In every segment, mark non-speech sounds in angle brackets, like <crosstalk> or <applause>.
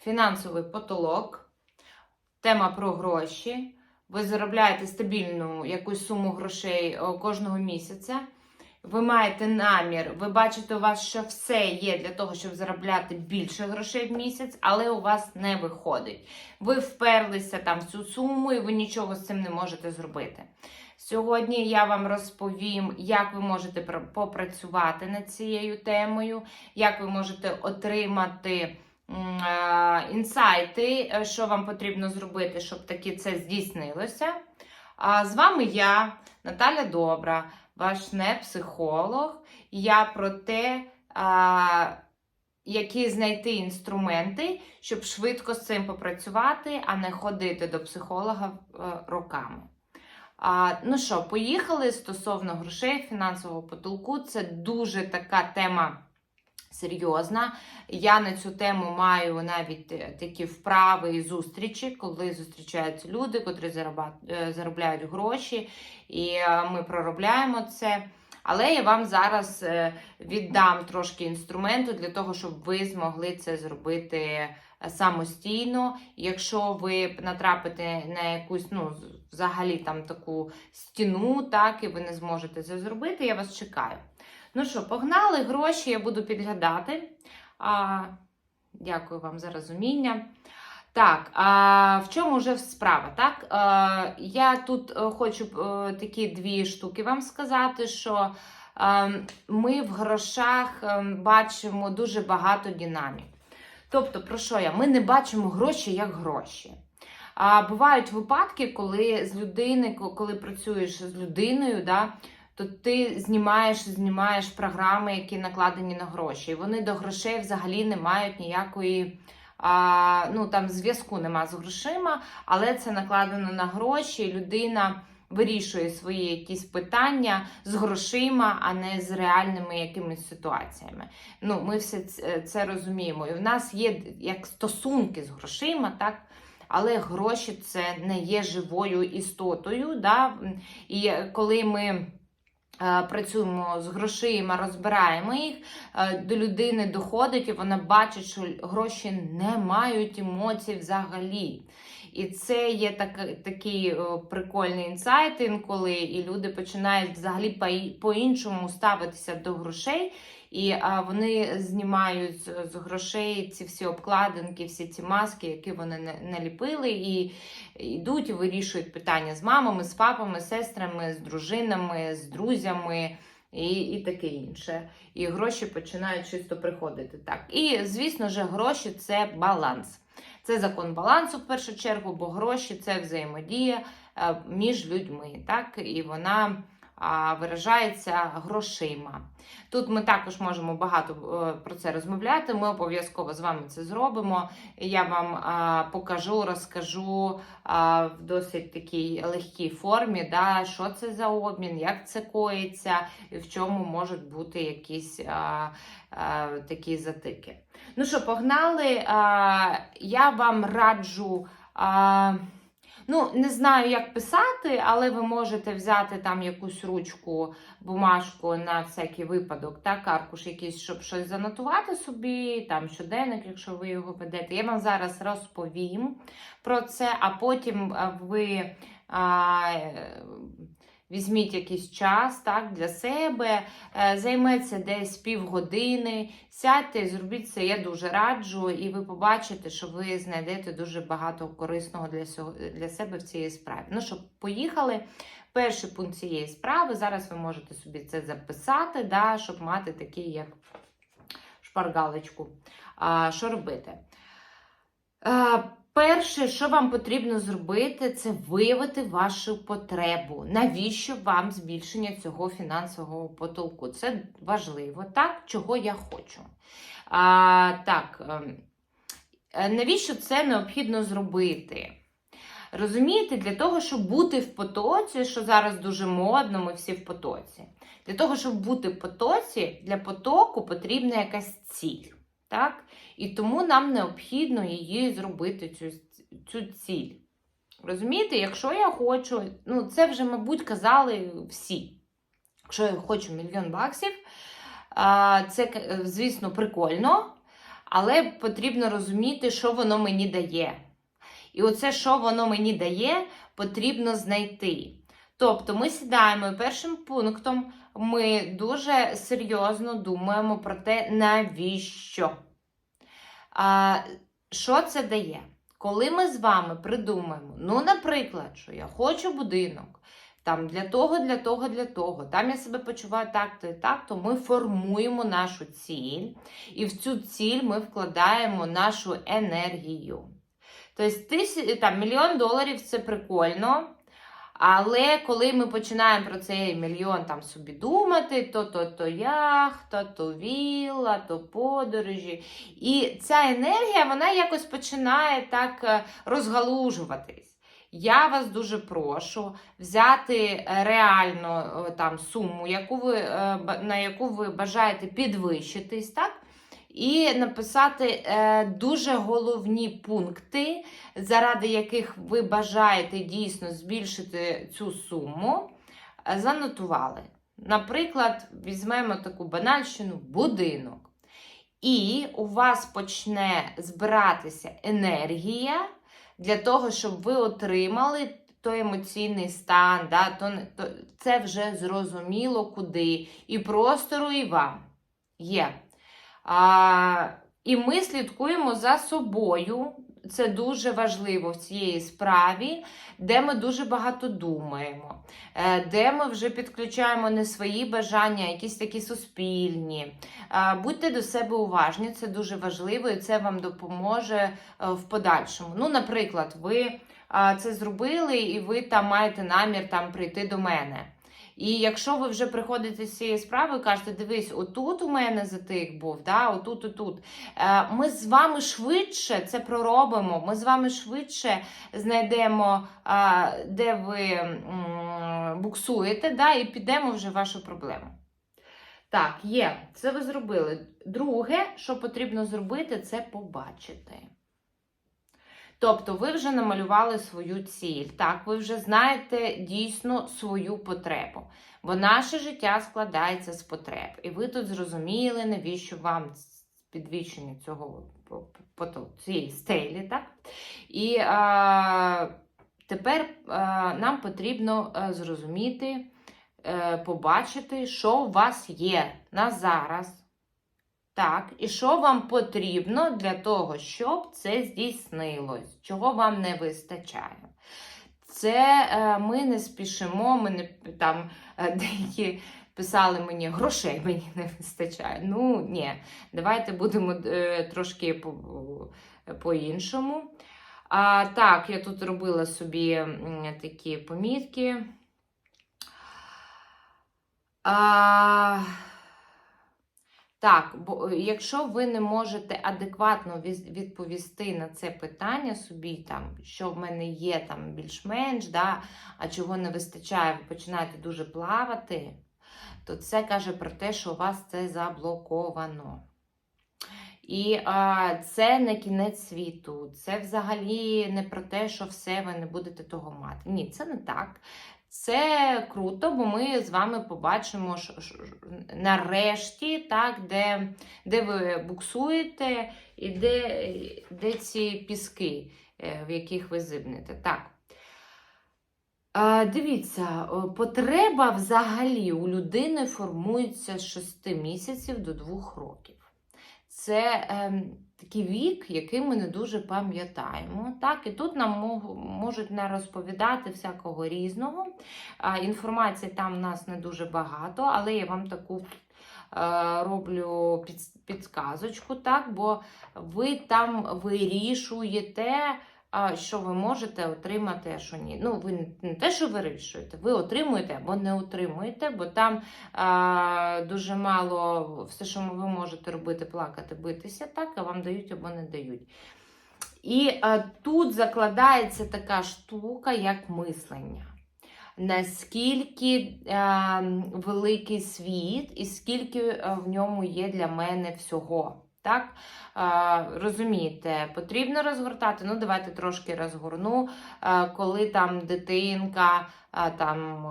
фінансовий потолок, тема про гроші. Ви заробляєте стабільну якусь суму грошей е, кожного місяця. Ви маєте намір, ви бачите, у вас що все є для того, щоб заробляти більше грошей в місяць, але у вас не виходить. Ви вперлися там в цю суму і ви нічого з цим не можете зробити. Сьогодні я вам розповім, як ви можете попрацювати над цією темою, як ви можете отримати інсайти, е, що вам потрібно зробити, щоб таки це здійснилося. А з вами я, Наталя Добра, ваш не психолог. Я про те, які знайти інструменти, щоб швидко з цим попрацювати, а не ходити до психолога е, роками. А, ну що, поїхали стосовно грошей, фінансового потолку. Це дуже така тема серйозна. Я на цю тему маю навіть е, такі вправи і зустрічі, коли зустрічаються люди, котрі е, заробляють гроші, і е, ми проробляємо це. Але я вам зараз віддам трошки інструменту для того, щоб ви змогли це зробити самостійно. Якщо ви натрапите на якусь, ну, взагалі там таку стіну, так, і ви не зможете це зробити, я вас чекаю. Ну що, погнали гроші, я буду підглядати. А, дякую вам за розуміння. Так, а в чому вже справа? Так, а, я тут е, хочу е, такі дві штуки вам сказати, що е, ми в грошах е, бачимо дуже багато динамік. Тобто, про що я? Ми не бачимо гроші як гроші. А бувають випадки, коли з людини, коли працюєш з людиною, да, то ти знімаєш, знімаєш програми, які накладені на гроші. І вони до грошей взагалі не мають ніякої. А, ну там зв'язку нема з грошима, але це накладено на гроші. Людина вирішує свої якісь питання з грошима, а не з реальними якимись ситуаціями. Ну, ми все це розуміємо. І в нас є як стосунки з грошима, так. Але гроші це не є живою істотою. Да? І коли ми е, працюємо з грошима, розбираємо їх, е, до людини доходить, і вона бачить, що гроші не мають емоцій взагалі. І це є так, такий прикольний інсайт інколи, і люди починають взагалі по-іншому ставитися до грошей. І а, вони знімають з, з грошей ці всі обкладинки, всі ці маски, які вони не, наліпили, і йдуть і вирішують питання з мамами, з папами, з сестрами, з дружинами, з друзями і, і таке інше. І гроші починають чисто приходити так. І звісно ж, гроші це баланс. Це закон балансу в першу чергу, бо гроші це взаємодія між людьми, так і вона виражається грошима. Тут ми також можемо багато е, про це розмовляти. Ми обов'язково з вами це зробимо. Я вам покажу, розкажу в досить такій легкій формі, да, що це за обмін, як це коїться, і в чому можуть бути якісь такі затики. Ну що, погнали. Я вам раджу. Ну, не знаю, як писати, але ви можете взяти там якусь ручку, бумажку на всякий випадок, так, аркуш якийсь, щоб щось занотувати собі, там щоденник, якщо ви його ведете. Я вам зараз розповім про це, а потім ви а, візьміть якийсь час так, для себе, е, займеться десь півгодини, сядьте зробіть це. Я дуже раджу, і ви побачите, що ви знайдете дуже багато корисного для, для себе в цій справі. Ну що, поїхали. Перший пункт цієї справи. Зараз ви можете собі це записати, да, щоб мати такий як шпаргалочку. А, що робити? А, перше, що вам потрібно зробити, це виявити вашу потребу. Навіщо вам збільшення цього фінансового потолку? Це важливо, так? Чого я хочу. А, так, ем, е, навіщо це необхідно зробити? Розумієте, для того, щоб бути в потоці, що зараз дуже модно, ми всі в потоці. Для того, щоб бути в потоці, для потоку потрібна якась ціль. Так? І тому нам необхідно її зробити, цю, цю ціль. Розумієте, якщо я хочу, ну це вже, мабуть, казали всі. Якщо я хочу мільйон баксів, це, звісно, прикольно. Але потрібно розуміти, що воно мені дає. І оце, що воно мені дає, потрібно знайти. Тобто ми сідаємо першим пунктом ми дуже серйозно думаємо про те, навіщо. А, що це дає? Коли ми з вами придумаємо, ну, наприклад, що я хочу будинок, там для того, для того, для того, там я себе почуваю так-то і так, то ми формуємо нашу ціль, і в цю ціль ми вкладаємо нашу енергію. Тобто, тисяч, там, мільйон доларів це прикольно. Але коли ми починаємо про цей мільйон там собі думати, то то то яхта, то вілла, то подорожі. І ця енергія вона якось починає так е, розгалужуватись. Я вас дуже прошу взяти е, реально е, там суму, яку ви, на яку ви бажаєте підвищитись, так? І написати е, дуже головні пункти, заради яких ви бажаєте дійсно збільшити цю суму, е, занотували. Наприклад, візьмемо таку банальщину будинок. І у вас почне збиратися енергія для того, щоб ви отримали той емоційний стан, да, то, то це вже зрозуміло куди. І простору, і вам є. А, і ми слідкуємо за собою. Це дуже важливо в цій справі, де ми дуже багато думаємо, е, де ми вже підключаємо не свої бажання, а якісь такі суспільні. Будьте до себе уважні, це дуже важливо і це вам допоможе е, в подальшому. Ну, наприклад, ви це зробили, і ви там маєте намір там прийти до мене. І якщо ви вже приходите з цією справою, кажете, дивись, отут у мене затик був, да, отут, отут. Е, Ми з вами швидше це проробимо. Ми з вами швидше знайдемо, е, де ви буксуєте, да, і підемо вже в вашу проблему. Так, є, це ви зробили. Друге, що потрібно зробити, це побачити. Тобто ви вже намалювали свою ціль, так, ви вже знаєте дійсно свою потребу. Бо наше життя складається з потреб. І ви тут зрозуміли, навіщо вам підвищення цього цієї стелі. Так? І а, тепер а, нам потрібно зрозуміти, е, побачити, що у вас є на зараз. Так, і що вам потрібно для того, щоб це здійснилось? Чого вам не вистачає? Це е, ми не спішимо, ми не там е, <laughs> деякі писали мені грошей мені не вистачає. Ну, ні, давайте будемо е, трошки по- по-іншому. А, так, я тут робила собі такі помітки. А, так, бо е, якщо ви не можете адекватно відповісти на це питання собі, там, що в мене є там більш-менш, да, а чого не вистачає, ви починаєте дуже плавати, то це каже про те, що у вас це заблоковано. І а, це не кінець світу, це взагалі не про те, що все ви не будете того мати. Ні, це не так. Це круто, бо ми з вами побачимо нарешті, так, де, де ви буксуєте і де, де ці піски, е, в яких ви зибнете. Так. Дивіться, потреба взагалі у людини формується з 6 місяців до 2 років. Це е, такий вік, який ми не дуже пам'ятаємо. Так, і тут нам можуть не розповідати всякого різного. А, інформації там в нас не дуже багато, але я вам таку е, роблю під, підсказочку, так, бо ви там вирішуєте. Що ви можете отримати, а що ні. Ну, ви не те, що вирішуєте, ви отримуєте або не отримуєте, бо там а, дуже мало все, що ви можете робити, плакати, битися, так, а вам дають або не дають. І а, тут закладається така штука, як мислення. Наскільки а, великий світ і скільки в ньому є для мене всього. Так, розумієте, потрібно розгортати. Ну, давайте трошки розгорну, коли там дитинка там,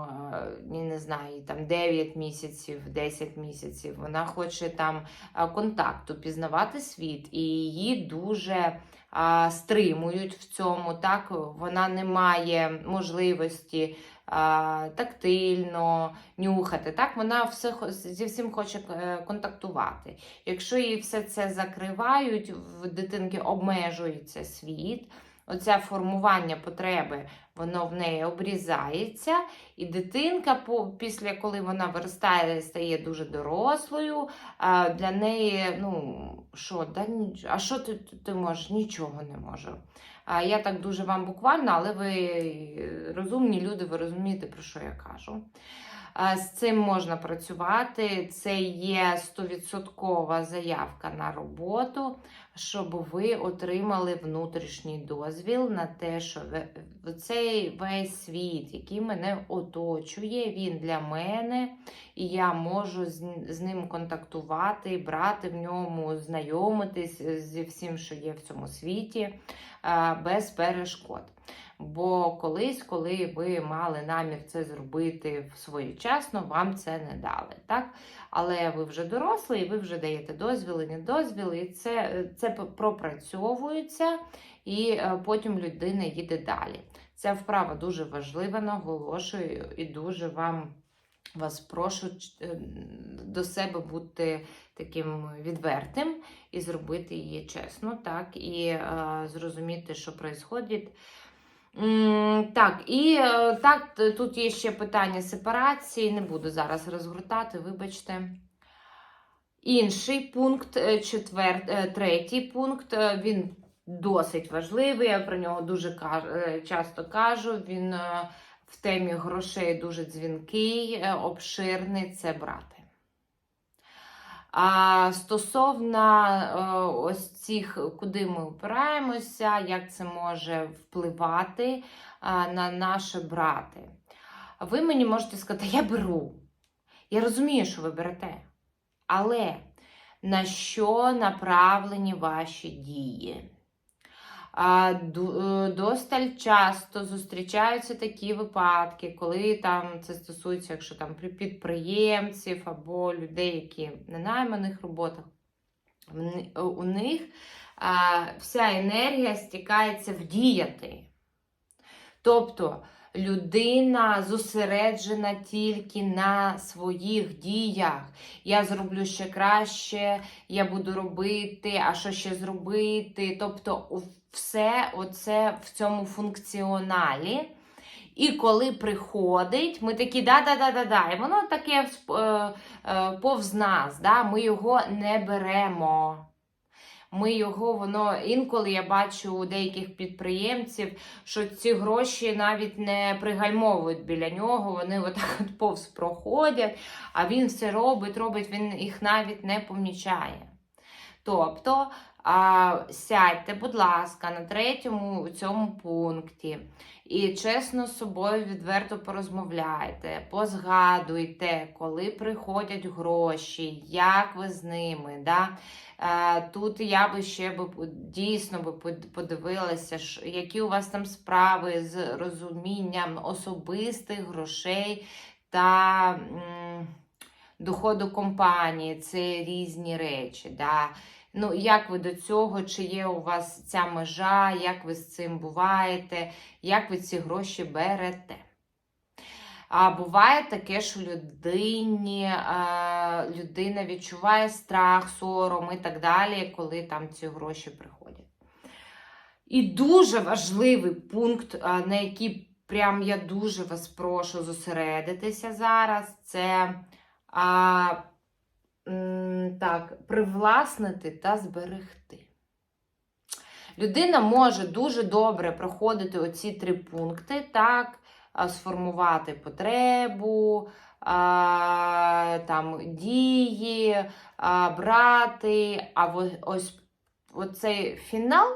не знаю, там 9 місяців, 10 місяців. Вона хоче там контакту, пізнавати світ, і її дуже стримують в цьому. Так, вона не має можливості тактильно нюхати. Так, вона все зі всім хоче е, контактувати. Якщо їй все це закривають, в дитинки обмежується світ. Оце формування потреби, воно в неї обрізається, і дитинка, після коли вона виростає, стає дуже дорослою, для неї, ну, що, да, а що ти, ти, ти можеш? Нічого не можу. Я так дуже вам буквально, але ви е, розумні люди, ви розумієте, про що я кажу. З цим можна працювати. Це є 100% заявка на роботу, щоб ви отримали внутрішній дозвіл на те, що цей весь світ, який мене оточує, він для мене, і я можу з, ним контактувати, брати в ньому, знайомитись зі всім, що є в цьому світі, без перешкод. Бо колись, коли ви мали намір це зробити своєчасно, вам це не дали. Так? Але ви вже дорослі, і ви вже даєте дозвіли, не дозвіли, і це, це пропрацьовується, і е, потім людина їде далі. Ця вправа дуже важлива, наголошую, і дуже вам вас прошу е, до себе бути таким відвертим і зробити її чесно, так, і е, зрозуміти, що відбувається. Так, і е, так, тут є ще питання сепарації. Не буду зараз розгортати, вибачте. Інший пункт, е, четвер... е, третій пункт, він досить важливий. Я про нього дуже часто кажу. Він в темі грошей дуже дзвінкий, обширний це брати. А стосовно е, ось цих, куди ми опираємося, як це може впливати е, на наше брати. Ви мені можете сказати, я беру. Я розумію, що ви берете. Але на що направлені ваші дії? Е, Досталь часто зустрічаються такі випадки, коли там це стосується, якщо там підприємців або людей, які на найманих роботах, е, у них вся енергія стікається в діяти. Тобто людина зосереджена тільки на своїх діях. Я зроблю ще краще, я буду робити, а що ще зробити. Тобто, все оце в цьому функціоналі. І коли приходить, ми такі да-да-да-да-да, і воно таке е, е, повз нас, да? ми його не беремо. Ми його, воно інколи я бачу у деяких підприємців, що ці гроші навіть не пригальмовують біля нього, вони отак от повз проходять, а він все робить, робить, він їх навіть не помічає. Тобто, сядьте, будь ласка, на третьому цьому пункті і чесно з собою відверто порозмовляйте, позгадуйте, коли приходять гроші, як ви з ними. Да? Тут я би ще би дійсно би подивилася, які у вас там справи з розумінням особистих грошей та доходу компанії. Це різні речі. Да? Ну, як ви до цього, чи є у вас ця межа, як ви з цим буваєте, як ви ці гроші берете? А буває таке, що людині, людина відчуває страх, сором і так далі, коли там ці гроші приходять. І дуже важливий пункт, на який прям я дуже вас прошу зосередитися зараз, це так, привласнити та зберегти. Людина може дуже добре проходити оці три пункти, так, сформувати потребу, а, там, дії, а, брати. А ось оцей фінал,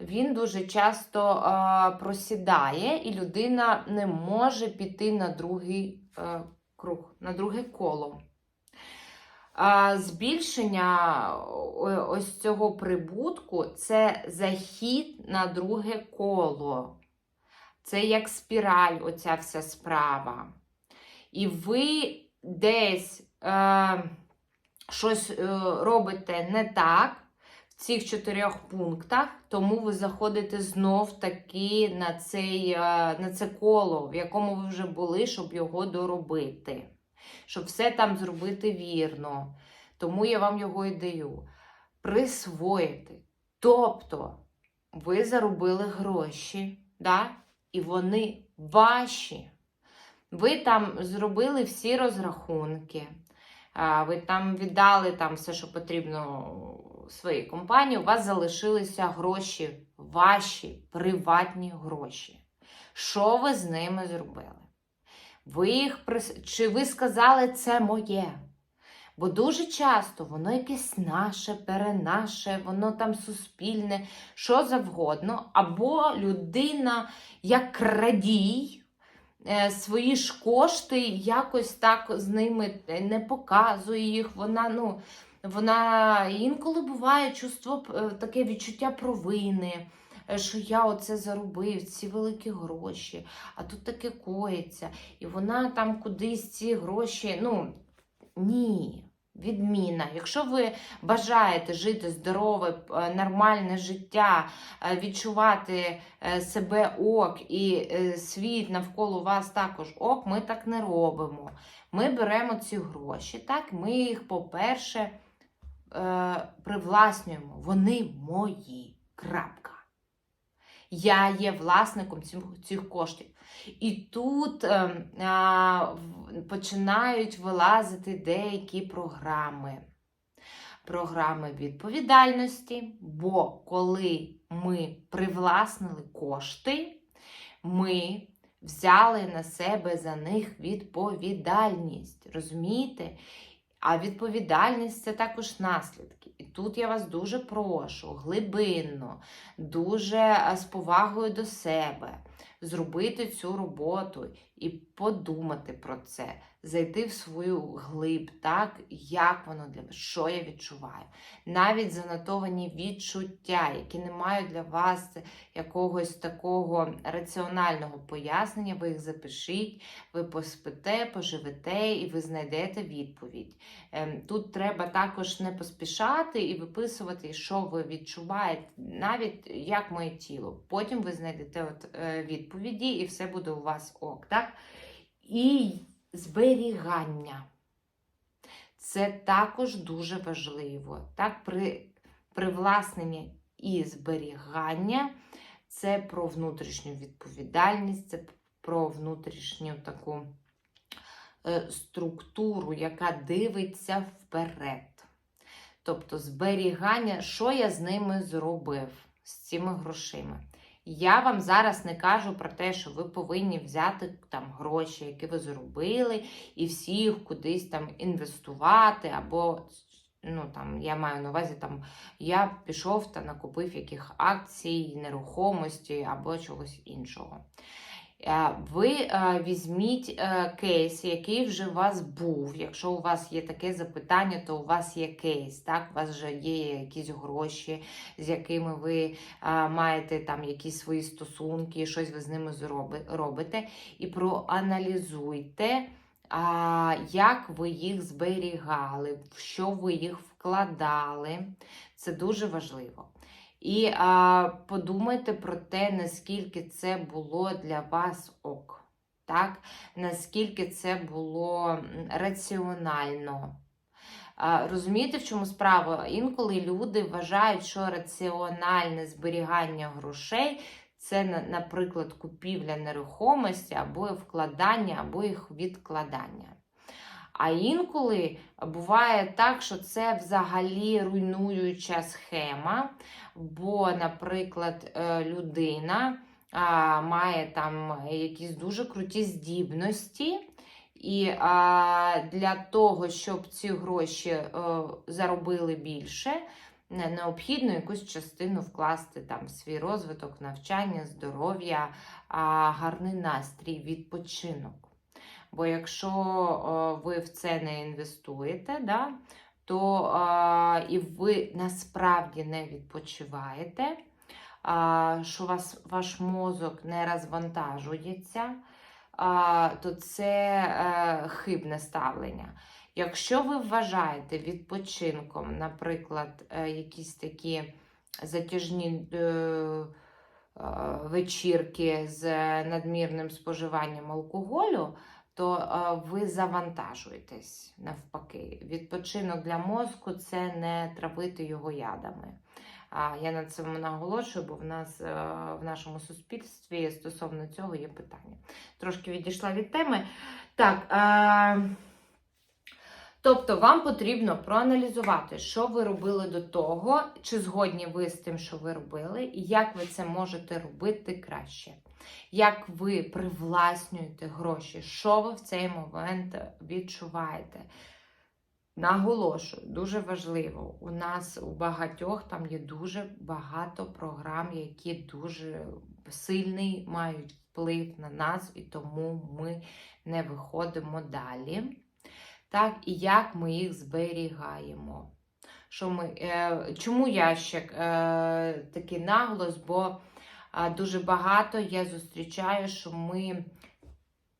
він дуже часто а, просідає, і людина не може піти на другий е, круг, на друге коло. Збільшення ось цього прибутку це захід на друге коло. Це як спіраль, оця вся справа. І ви десь е, щось е, робите не так в цих чотирьох пунктах, тому ви заходите знов таки на, цей, е, на це коло, в якому ви вже були, щоб його доробити. Щоб все там зробити вірно. Тому я вам його і даю. Присвоїти. Тобто, ви заробили гроші, да? і вони ваші. Ви там зробили всі розрахунки, ви там віддали там все, що потрібно своїй компанії, у вас залишилися гроші, ваші приватні гроші. Що ви з ними зробили? Ви їх прис... Чи ви сказали це моє? Бо дуже часто воно якесь наше, перенаше, воно там суспільне, що завгодно, або людина як крадій е, свої ж кошти якось так з ними не показує їх. Вона, ну, вона інколи буває чувство, е, таке відчуття провини. Е, Що я оце заробив, ці великі гроші, а тут таке коїться. І вона там кудись ці гроші. Ну ні, відміна. Якщо ви бажаєте жити здорове, е, нормальне життя, е, відчувати себе ок і світ навколо вас також ок, ми так не робимо. Ми беремо ці гроші, так, ми їх, по-перше, привласнюємо. Вони мої. Крапка. Я є власником цих, цих коштів. І тут е, починають вилазити деякі програми. Програми відповідальності, бо коли ми привласнили кошти, ми взяли на себе за них відповідальність. Розумієте? А відповідальність це також наслідки. І тут я вас дуже прошу, глибинно, дуже е, з повагою до себе зробити цю роботу і подумати про це, зайти в свою глиб, так, як воно для вас, що я відчуваю. Навіть занотовані відчуття, які не мають для вас якогось такого раціонального пояснення, ви їх запишіть, ви поспите, поживете і ви знайдете відповідь. Ем, Тут треба також не поспішати і виписувати, що ви відчуваєте, навіть як моє тіло. Потім ви знайдете от, е, відповіді, і все буде у вас ок. Так? І зберігання. Це також дуже важливо. Так, при привласнення і зберігання це про внутрішню відповідальність, це про внутрішню таку е, структуру, яка дивиться вперед. Тобто зберігання, що я з ними зробив, з цими грошима. Я вам зараз не кажу про те, що ви повинні взяти там гроші, які ви заробили, і всі їх кудись там інвестувати, або ну там я маю на увазі, там я пішов та накупив яких акцій, нерухомості або чогось іншого. Е, Ви е, візьміть е, кейс, який вже у вас був. Якщо у вас є таке запитання, то у вас є кейс. Так? У вас вже є якісь гроші, з якими ви маєте там якісь свої стосунки, щось ви з ними робите. І проаналізуйте, як ви їх зберігали, в що ви їх вкладали. Це дуже важливо. І а, подумайте про те, наскільки це було для вас ок. Так? Наскільки це було раціонально. Розумієте, в чому справа? Інколи люди вважають, що раціональне зберігання грошей це, наприклад, купівля нерухомості або вкладання, або їх відкладання. А інколи буває так, що це взагалі руйнуюча схема, бо, наприклад, е, людина має там якісь дуже круті здібності, і а, для того, щоб ці гроші е, заробили більше, необхідно якусь частину вкласти там в свій розвиток, навчання, здоров'я, гарний настрій, відпочинок. Бо якщо е, ви в це не інвестуєте, да, то е, і ви насправді не відпочиваєте, що вас, ваш мозок не розвантажується, то це е, хибне ставлення. Якщо ви вважаєте відпочинком, наприклад, якісь такі затяжні вечірки з надмірним споживанням алкоголю, то е, ви завантажуєтесь навпаки. Відпочинок для мозку це не травити його ядами. А я на цьому наголошую, бо в нас е, в нашому суспільстві стосовно цього є питання. Трошки відійшла від теми. Так. Тобто вам потрібно проаналізувати, що ви робили до того, чи згодні ви з тим, що ви робили, і як ви це можете робити краще. Як ви привласнюєте гроші, що ви в цей момент відчуваєте? Наголошую, дуже важливо. У нас у багатьох там є дуже багато програм, які дуже сильний мають вплив на нас, і тому ми не виходимо далі. Так, і як ми їх зберігаємо. Що ми, е, чому я ще е, такий наголос? Бо дуже багато я зустрічаю, що ми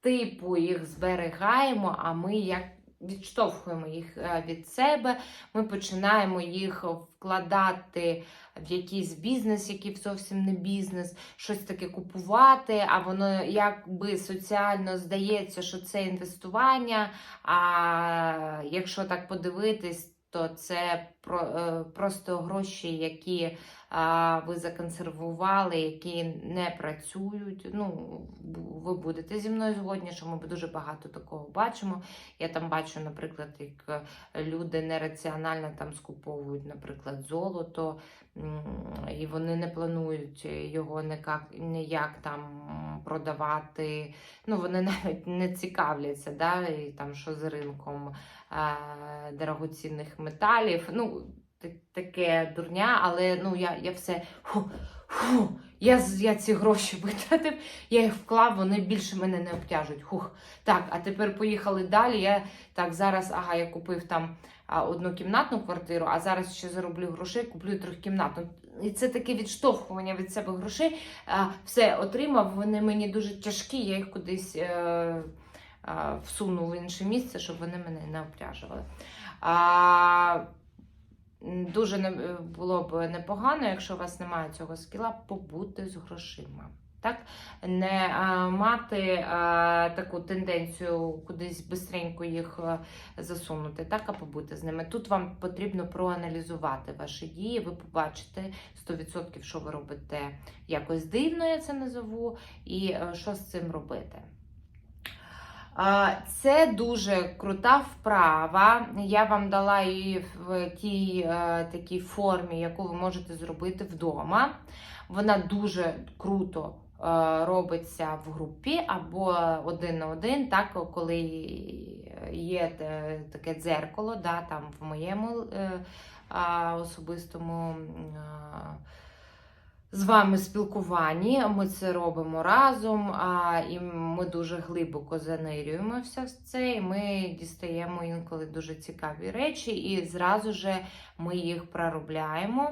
типу їх зберігаємо, а ми як відштовхуємо їх е, від себе, ми починаємо їх вкладати в якийсь бізнес, який зовсім не бізнес, щось таке купувати, а воно якби соціально здається, що це інвестування. А якщо так подивитись, то це про, е, просто гроші, які ви законсервували, які не працюють. Ну, ви будете зі мною згодні, що ми дуже багато такого бачимо. Я там бачу, наприклад, як люди нераціонально там скуповують, наприклад, золото, і вони не планують його ніяк, ніяк там продавати. Ну, вони <laughs> навіть не цікавляться, да, і там що з ринком е, дорогоцінних металів. Ну, таке дурня, але ну, я, я все. Фу, фу, я, я ці гроші <laughs> витратив, я їх вклав, вони більше мене не обтяжують. Хух. Так, а тепер поїхали далі. Я так зараз, ага, я купив там однокімнатну квартиру, а зараз ще зароблю грошей, куплю трьохкімнатну. І це таке відштовхування від себе грошей. Все отримав, вони мені дуже тяжкі, я їх кудись е, а, всунув в інше місце, щоб вони мене не обтяжували. Дуже не було б непогано, якщо у вас немає цього скіла, побути з грошима. Так? Не а, мати а, таку тенденцію кудись бистренько їх а, засунути, так, а побути з ними. Тут вам потрібно проаналізувати ваші дії, ви побачите 100%, що ви робите якось дивно, я це назову, і е, що з цим робити. Це дуже крута вправа. Я вам дала її в тій е, такій формі, яку ви можете зробити вдома. Вона дуже круто е, робиться в групі або один на один, так, коли є таке дзеркало, да, там в моєму е, особистому. з вами спілкуванні. Ми це робимо разом, і ми дуже глибоко занирюємося в це. І ми дістаємо інколи дуже цікаві речі, і зразу же ми їх проробляємо.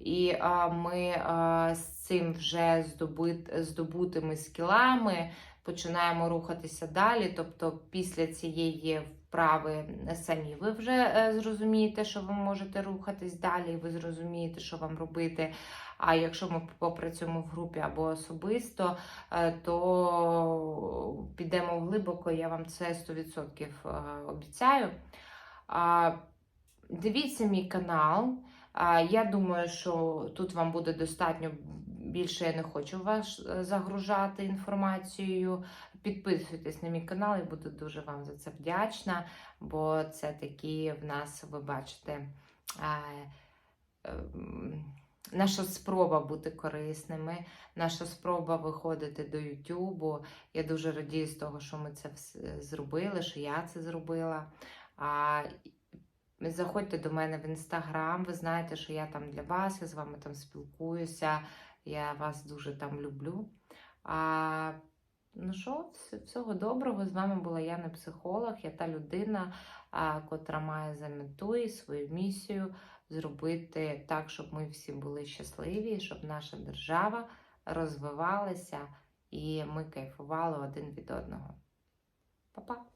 І а, ми а, з цим вже здобут, здобутими скілами починаємо рухатися далі. Тобто, після цієї вправи самі ви вже е, зрозумієте, що ви можете рухатись далі, ви зрозумієте, що вам робити. А якщо ми попрацюємо в групі або особисто, е, то підемо глибоко, я вам це 100% е, обіцяю. Дивіться мій канал. Я думаю, що тут вам буде достатньо більше. Я не хочу вас е, загружати інформацією. Підписуйтесь на мій канал, я буду дуже вам за це вдячна, бо це такі в нас, ви бачите, ем, наша спроба бути корисними, наша спроба виходити до Ютубу. Я дуже радію з того, що ми це зробили, що я це зробила. Заходьте до мене в інстаграм, ви знаєте, що я там для вас, я з вами там спілкуюся, я вас дуже там люблю. А, ну що, всього доброго. З вами була Яна психолог, я та людина, а, котра має за мету і свою місію зробити так, щоб ми всі були щасливі, щоб наша держава розвивалася і ми кайфували один від одного. Па-па!